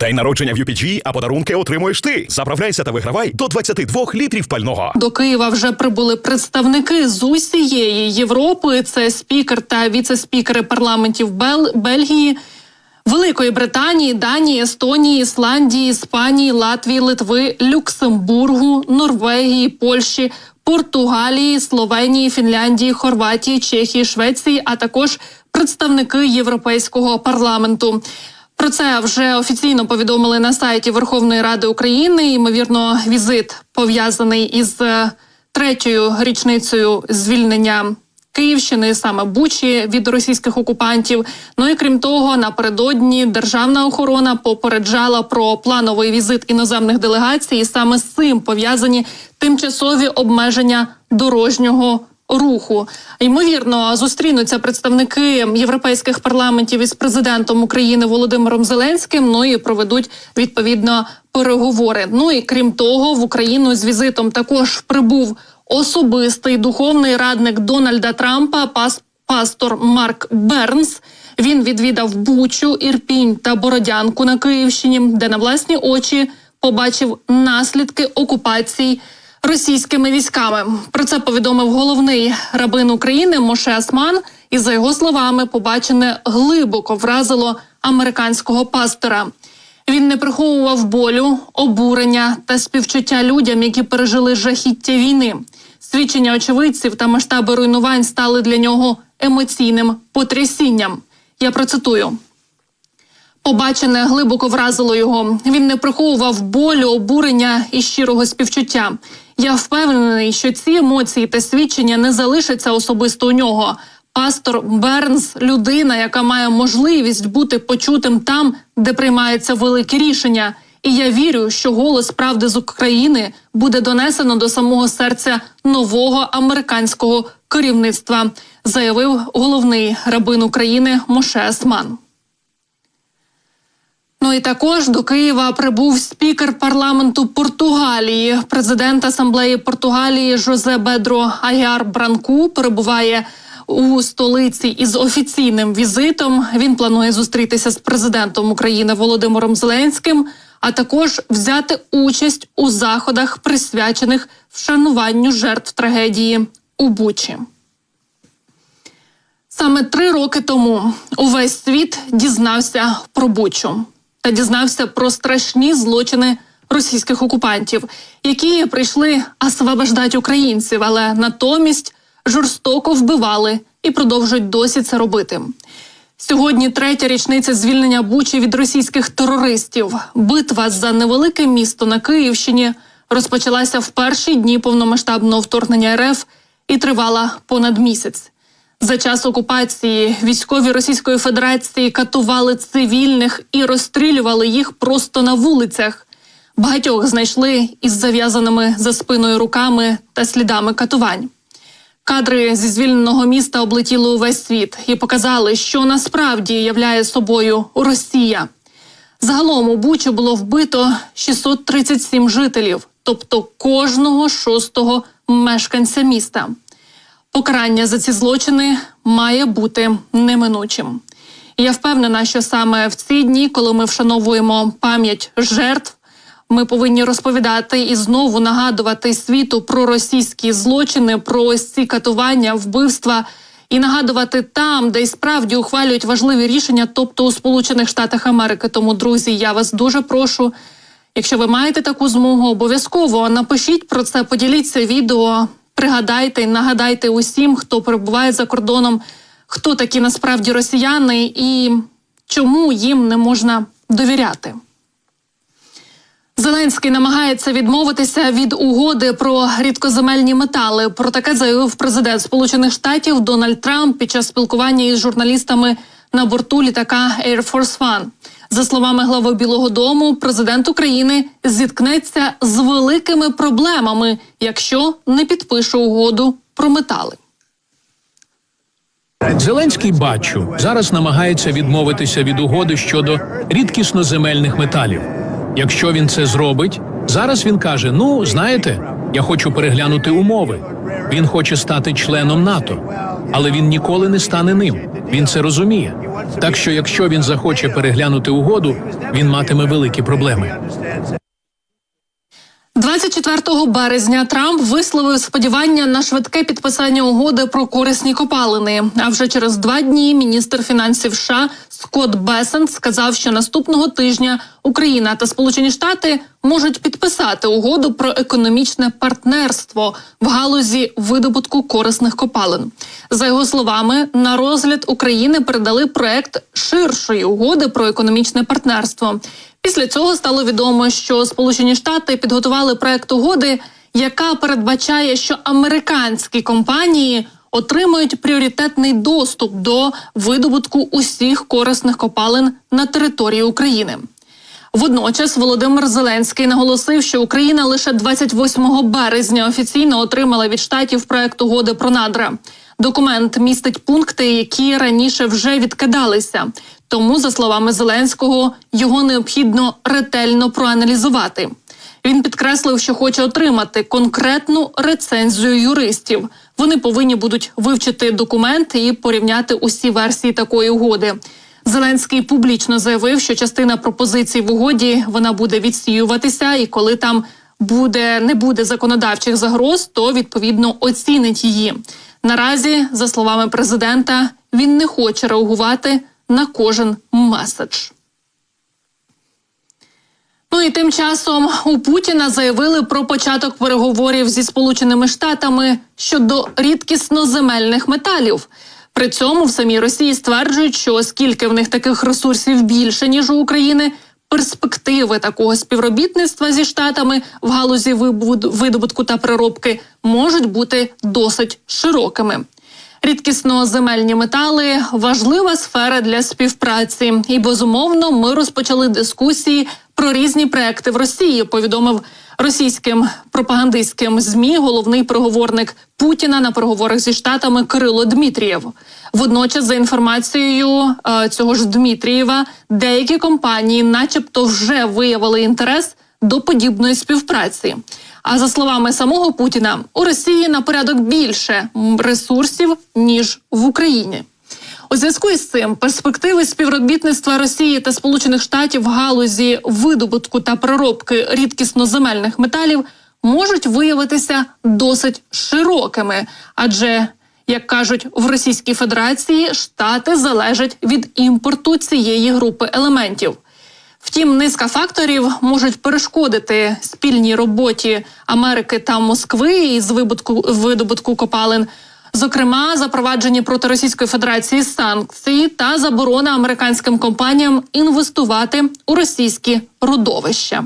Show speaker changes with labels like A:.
A: День народження в UPG, а подарунки отримуєш ти. Заправляйся та вигравай до 22 літрів пального.
B: До Києва вже прибули представники з усієї Європи. Це спікер та віце-спікери парламентів Бел... Бельгії, Великої Британії, Данії, Естонії, Ісландії, Іспанії, Латвії, Литви, Люксембургу, Норвегії, Польщі, Португалії, Словенії, Фінляндії, Хорватії, Чехії, Швеції, а також представники Європейського парламенту. Про це вже офіційно повідомили на сайті Верховної Ради України. Ймовірно, візит пов'язаний із е, третьою річницею звільнення Київщини, саме Бучі від російських окупантів. Ну і крім того, напередодні державна охорона попереджала про плановий візит іноземних делегацій. І саме з цим пов'язані тимчасові обмеження дорожнього руху. Ймовірно, зустрінуться представники європейських парламентів із президентом України Володимиром Зеленським. Ну і проведуть відповідно переговори. Ну і крім того, в Україну з візитом також прибув особистий духовний радник Дональда Трампа, пас, пастор Марк Бернс. Він відвідав Бучу, Ірпінь та Бородянку на Київщині, де на власні очі побачив наслідки окупації російськими військами. Про це повідомив головний рабин України Моше Асман. І за його словами, побачене глибоко вразило американського пастора. Він не приховував болю, обурення та співчуття людям, які пережили жахіття війни. Свідчення очевидців та масштаби руйнувань стали для нього емоційним потрясінням. Я процитую. Побачене глибоко вразило його. Він не приховував болю, обурення і щирого співчуття. Я впевнений, що ці емоції та свідчення не залишаться особисто у нього. Пастор Бернс людина, яка має можливість бути почутим там, де приймаються великі рішення. І я вірю, що голос правди з України буде донесено до самого серця нового американського керівництва, заявив головний рабин України Моше Асман. Ну і також до Києва прибув спікер парламенту Португалії. Президент асамблеї Португалії Жозе Бедро Агіар Бранку перебуває у столиці із офіційним візитом. Він планує зустрітися з президентом України Володимиром Зеленським, а також взяти участь у заходах, присвячених вшануванню жертв трагедії у Бучі. Саме три роки тому увесь світ дізнався про Бучу та дізнався про страшні злочини російських окупантів, які прийшли освобождати українців, але натомість жорстоко вбивали і продовжують досі це робити. Сьогодні третя річниця звільнення Бучі від російських терористів. Битва за невелике місто на Київщині розпочалася в перші дні повномасштабного вторгнення РФ і тривала понад місяць. За час окупації військові Російської Федерації катували цивільних і розстрілювали їх просто на вулицях. Багатьох знайшли із зав'язаними за спиною руками та слідами катувань. Кадри зі звільненого міста облетіли увесь світ і показали, що насправді являє собою Росія. Загалом у Бучі було вбито 637 жителів, тобто кожного шостого мешканця міста. Покарання за ці злочини має бути неминучим. І Я впевнена, що саме в ці дні, коли ми вшановуємо пам'ять жертв, ми повинні розповідати і знову нагадувати світу про російські злочини, про ось ці катування, вбивства, і нагадувати там, де й справді ухвалюють важливі рішення, тобто у Сполучених Штатах Америки. Тому, друзі, я вас дуже прошу. Якщо ви маєте таку змогу, обов'язково напишіть про це, поділіться відео, пригадайте і нагадайте усім, хто перебуває за кордоном, хто такі насправді росіяни і чому їм не можна довіряти. Зеленський намагається відмовитися від угоди про рідкоземельні метали. Про таке заявив президент Сполучених Штатів Дональд Трамп під час спілкування із журналістами на борту літака Air Force One. За словами глави Білого Дому, президент України зіткнеться з великими проблемами, якщо не підпише угоду про метали.
C: Зеленський бачу зараз намагається відмовитися від угоди щодо рідкісноземельних металів. Якщо він це зробить, зараз він каже: Ну, знаєте, я хочу переглянути умови. Він хоче стати членом НАТО. Але він ніколи не стане ним. Він це розуміє. Так що, якщо він захоче переглянути угоду, він матиме великі проблеми.
B: 24 березня Трамп висловив сподівання на швидке підписання угоди про корисні копалини. А вже через два дні міністр фінансів США Скотт Бесент сказав, що наступного тижня Україна та Сполучені Штати можуть підписати угоду про економічне партнерство в галузі видобутку корисних копалин. За його словами, на розгляд України передали проект ширшої угоди про економічне партнерство. Після цього стало відомо, що Сполучені Штати підготували проект угоди, яка передбачає, що американські компанії отримають пріоритетний доступ до видобутку усіх корисних копалин на території України. Водночас Володимир Зеленський наголосив, що Україна лише 28 березня офіційно отримала від штатів проект угоди про надра. Документ містить пункти, які раніше вже відкидалися. Тому, за словами Зеленського, його необхідно ретельно проаналізувати. Він підкреслив, що хоче отримати конкретну рецензію юристів. Вони повинні будуть вивчити документ і порівняти усі версії такої угоди. Зеленський публічно заявив, що частина пропозицій в угоді вона буде відсіюватися, і коли там буде не буде законодавчих загроз, то відповідно оцінить її. Наразі, за словами президента, він не хоче реагувати на кожен меседж. Ну і тим часом у Путіна заявили про початок переговорів зі Сполученими Штатами щодо рідкісноземельних металів. При цьому в самій Росії стверджують, що оскільки в них таких ресурсів більше ніж у України, перспективи такого співробітництва зі штатами в галузі видобутку та переробки можуть бути досить широкими. Рідкісноземельні метали важлива сфера для співпраці, і безумовно ми розпочали дискусії про різні проекти в Росії. Повідомив російським пропагандистським змі головний переговорник Путіна на переговорах зі штатами Кирило Дмитрієв. Водночас, за інформацією е, цього ж Дмитрієва, деякі компанії, начебто, вже виявили інтерес до подібної співпраці. А за словами самого Путіна, у Росії на порядок більше ресурсів ніж в Україні. У зв'язку із цим перспективи співробітництва Росії та Сполучених Штатів в галузі видобутку та переробки рідкісноземельних металів можуть виявитися досить широкими, адже як кажуть в Російській Федерації, штати залежать від імпорту цієї групи елементів. Втім, низка факторів можуть перешкодити спільній роботі Америки та Москви із видобутку копалин. Зокрема, запровадження проти Російської Федерації санкцій та заборона американським компаніям інвестувати у російські родовища.